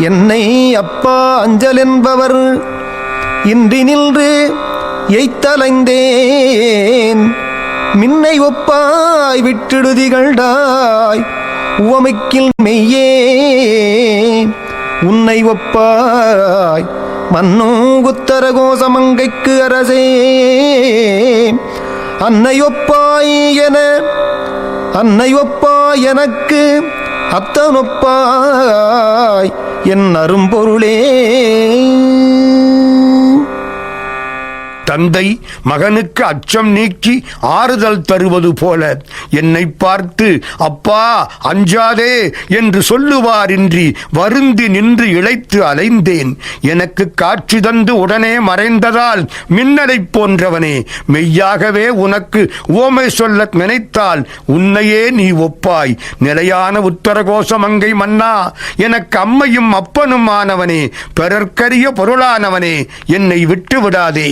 என்னை அப்பா அஞ்சல் என்பவர். இன்றி நின்று எய்த்தலைந்தேன். மின்னை ஒப்பாய் விட்டிடுதிகள்டாய் உவமைக்கில் மெய்யே உன்னை ஒப்பாய் மன்னூகுத்தர கோசமங்கைக்கு அரசே அன்னை ஒப்பாய் என அன்னை ஒப்பாய் எனக்கு அத்தனொப்பாய் என் அரும்பொருளே. தந்தை மகனுக்கு அச்சம் நீக்கி ஆறுதல் தருவது போல என்னை பார்த்து அப்பா அஞ்சாதே என்று சொல்லுவாரின்றி வருந்தி நின்று இழைத்து அலைந்தேன். எனக்கு காட்சி தந்து உடனே மறைந்ததால் மின்னலை போன்றவனே மெய்யாகவே உனக்கு ஓமை சொல்ல நினைத்தால் உன்னையே நீ ஒப்பாய். நிலையான உத்தரகோஷம் அங்கை மன்னா எனக்கு அம்மையும் அப்பனும் ஆனவனே பிறர்க்கரிய பொருளானவனே என்னை விட்டு விடாதே